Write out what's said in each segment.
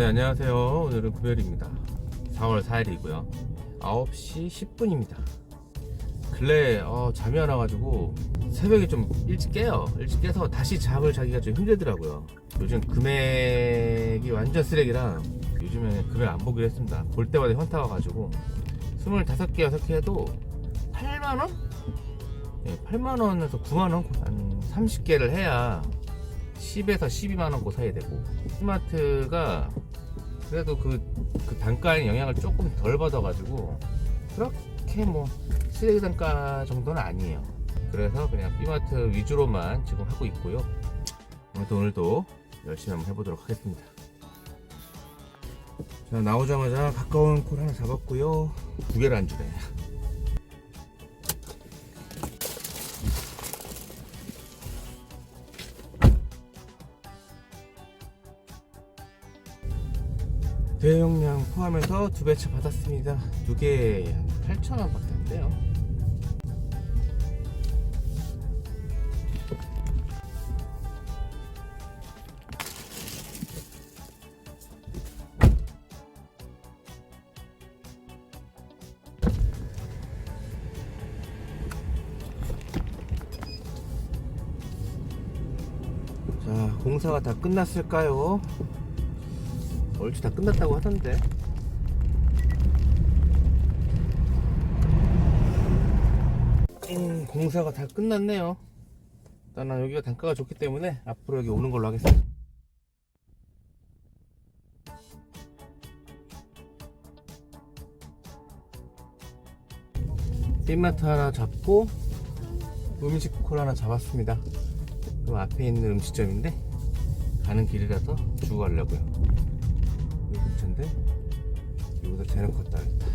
네, 안녕하세요. 오늘은 금요일입니다. 4월 4일이고요. 9시 10분입니다. 근래 어, 잠이 안 와가지고 새벽에 좀 일찍 깨요. 일찍 깨서 다시 잠을 자기가 좀 힘들더라고요. 요즘 금액이 완전 쓰레기라 요즘에 금액 안 보기로 했습니다. 볼 때마다 현타 와가지고 25개, 6개 해도 8만원? 네, 8만원에서 9만원? 한 30개를 해야 10에서 12만원 고 사야 되고. 스마트가 그래도 그, 그 단가에 영향을 조금 덜 받아가지고 그렇게 뭐 쓰레기 단가 정도는 아니에요. 그래서 그냥 B마트 위주로만 지금 하고 있고요. 아무튼 오늘도 열심히 한번 해보도록 하겠습니다. 자 나오자마자 가까운 콜 하나 잡았고요. 두 개를 안 주네 대용량 포함해서 두 배차 받았습니다. 두 개에 8,000원 밖에 안 돼요. 자, 공사가 다 끝났을까요? 얼추 다 끝났다고 하던데. 음, 공사가 다 끝났네요. 일단은 여기가 단가가 좋기 때문에 앞으로 여기 오는 걸로 하겠습니다. 빈마트 하나 잡고 음식 콜 하나 잡았습니다. 그 앞에 있는 음식점인데 가는 길이라서 주고 가려고요 여기다 대놓고 따겠다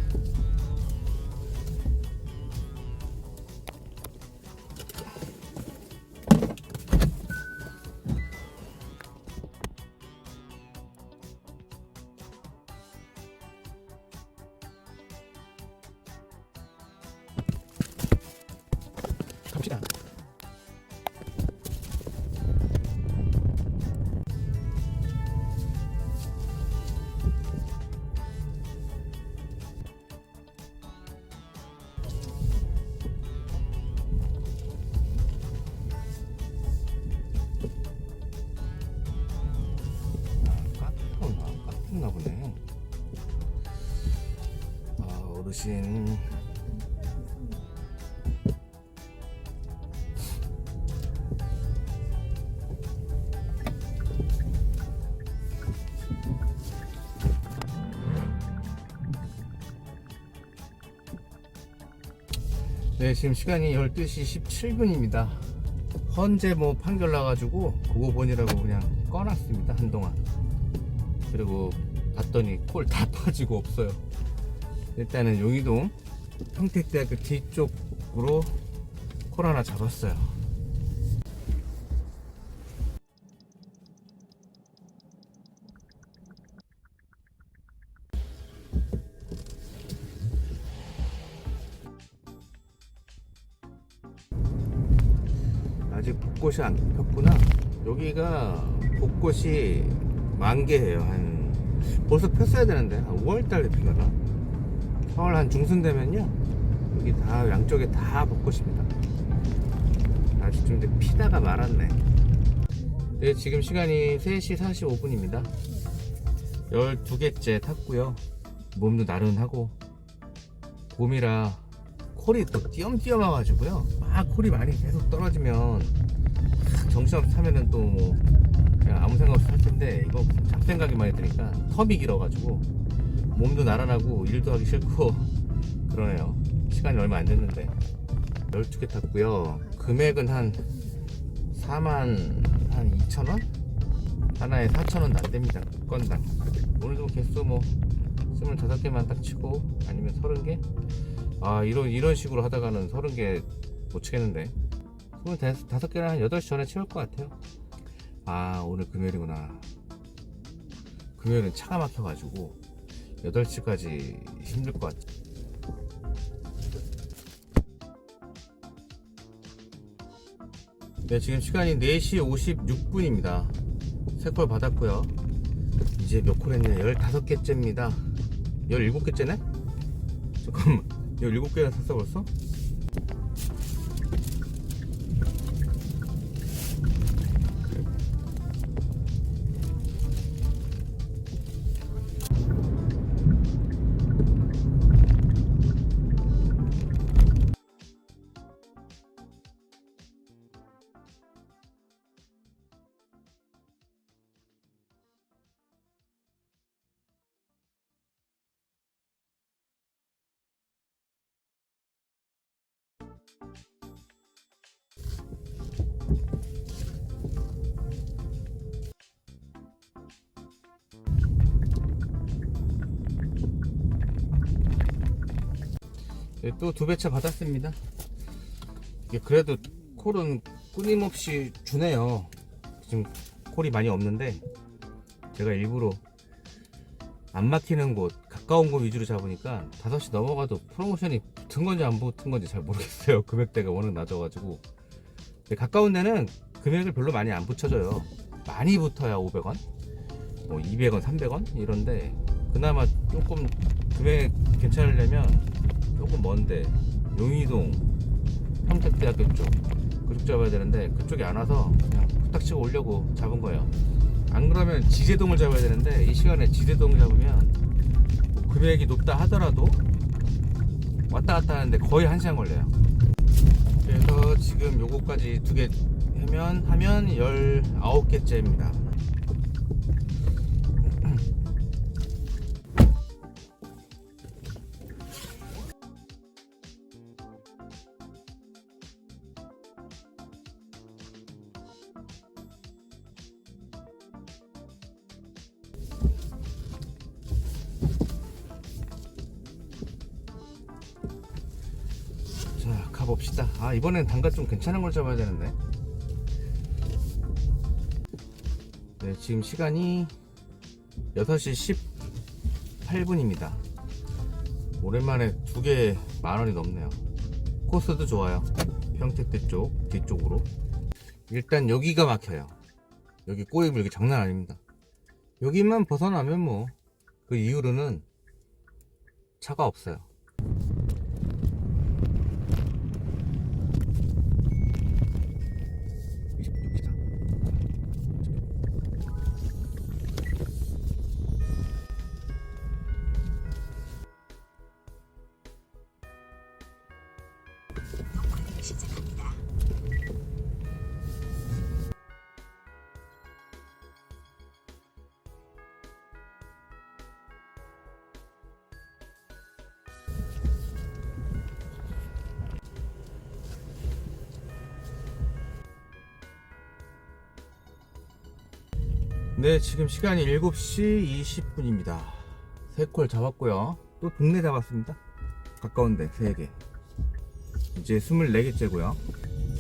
아 어르신. 네 지금 시간이 12시 17분입니다. 헌재 뭐 판결 나가지고 그거 보느라고 그냥 꺼놨습니다 한동안 그리고 봤더니 콜다 터지고 없어요 일단은 용의동 평택대학교 뒤쪽으로 콜 하나 잡았어요 아직 벚꽃이 안 폈구나. 여기가 벚꽃이 만개예요. 한 벌써 폈어야 되는데 한 5월달에 피거나. 4월 한 중순 되면요. 여기 다 양쪽에 다 벚꽃입니다. 아직 좀 이제 피다가 말았네. 네, 지금 시간이 3시 45분입니다. 12개째 탔고요. 몸도 나른하고 봄이라 콜이 또 띄엄띄엄 와가지고요. 막 콜이 많이 계속 떨어지면 막 정신없이 타면은 또 뭐 그냥 아무 생각 없이 할 텐데 이거 잡생각이 많이 드니까 텀이 길어가지고 몸도 나른하고 일도 하기 싫고 그러네요. 시간이 얼마 안 됐는데 12개 탔고요. 금액은 한 4만 한 2천원? 하나에 4천원도 안 됩니다. 건당. 오늘도 개수 뭐 25개만 딱 치고 아니면 30개? 아 이런 이런 식으로 하다가는 30개 못 치겠는데 25개는 한 8시 전에 채울 것 같아요 아 오늘 금요일이구나 금요일은 차가 막혀가지고 8시까지 힘들 것 같아. 네 지금 시간이 4시 56분입니다. 색콜 받았고요. 이제 몇 콜 했냐? 15개째입니다. 17개째네? 잠깐만. 17개나 샀어 벌써? 네, 또두 배차 받았습니다. 이게 그래도 콜은 끊임없이 주네요. 지금 콜이 많이 없는데 제가 일부러 안 막히는 곳, 가까운 곳 위주로 잡으니까 5시 넘어가도 프로모션이 붙은 건지 안 붙은 건지 잘 모르겠어요. 금액대가 워낙 낮아가지고. 가까운 데는 금액을 별로 많이 안 붙여줘요. 많이 붙어야 500원, 뭐 200원, 300원 이런데 그나마 조금 금액 괜찮으려면 조금 먼데 용의동 평택대학교 쪽 그쪽 잡아야 되는데 그쪽이 안 와서 그냥 후딱 치고 오려고 잡은 거예요 안 그러면 지제동을 잡아야 되는데 이 시간에 지제동 잡으면 뭐 금액이 높다 하더라도 왔다 갔다 하는데 거의 한 시간 걸려요. 그래서 지금 요거까지 두 개 하면 하면 19개째입니다 가봅시다. 아 이번엔 단가 좀 괜찮은 걸 잡아야 되는데. 네 지금 시간이 6시 18분입니다. 오랜만에 두 개 만원이 넘네요. 코스도 좋아요. 평택대 쪽 뒤쪽으로. 일단 여기가 막혀요. 여기 꼬리 물기 장난 아닙니다. 여기만 벗어나면 뭐 그 이후로는 차가 없어요 네, 지금 시간이 7시 20분입니다. 세콜 잡았고요. 또 동네 잡았습니다. 가까운데 3개. 이제 24개째고요.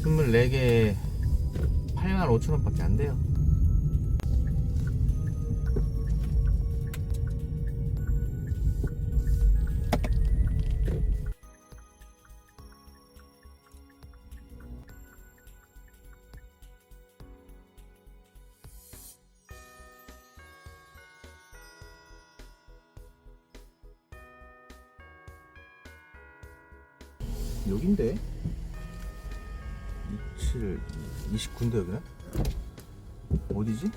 24개 8만 5천 원밖에 안 돼요. 여긴데? 27, 29인데 여기는? 어디지?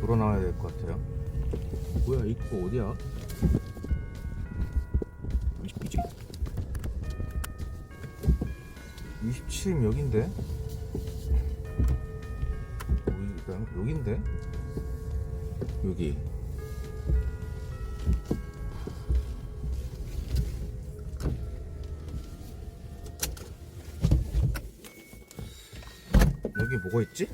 돌아 나와야 될 것 같아요. 뭐야, 입구 어디야? 20이지? 27은 여긴데? 여기가 여긴데? 여기. 뭐가 있지?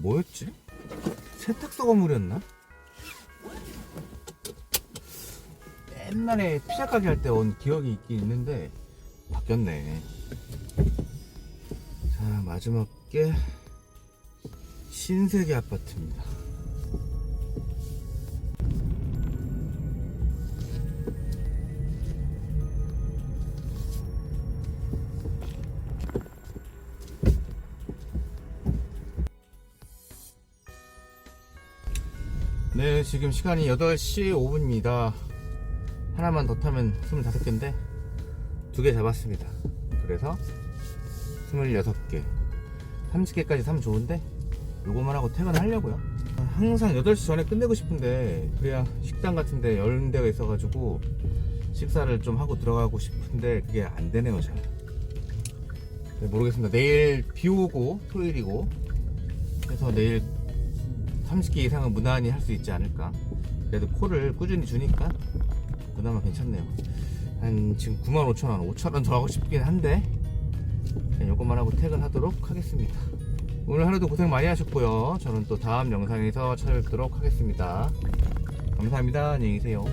뭐였지? 세탁소 건물이었나? 옛날에 피자 가게 할 때 온 기억이 있긴 있는데 바뀌었네. 자 마지막 게 신세계 아파트입니다. 네, 지금 시간이 8시 5분입니다. 하나만 더 타면 25개인데, 두 개 잡았습니다. 그래서 26개. 30개까지 사면 좋은데, 요거만 하고 퇴근하려고요. 항상 8시 전에 끝내고 싶은데, 그래야 식당 같은데 여는 데가 있어가지고, 식사를 좀 하고 들어가고 싶은데, 그게 안 되네요, 잘. 네, 모르겠습니다. 내일 비 오고, 토요일이고, 그래서 내일 30개 이상은 무난히 할 수 있지 않을까. 그래도 콜을 꾸준히 주니까 그나마 괜찮네요. 한 지금 95,000원, 5,000원 더 하고 싶긴 한데 요것만 하고 퇴근하도록 하겠습니다. 오늘 하루도 고생 많이 하셨고요. 저는 또 다음 영상에서 찾아뵙도록 하겠습니다. 감사합니다. 안녕히 계세요.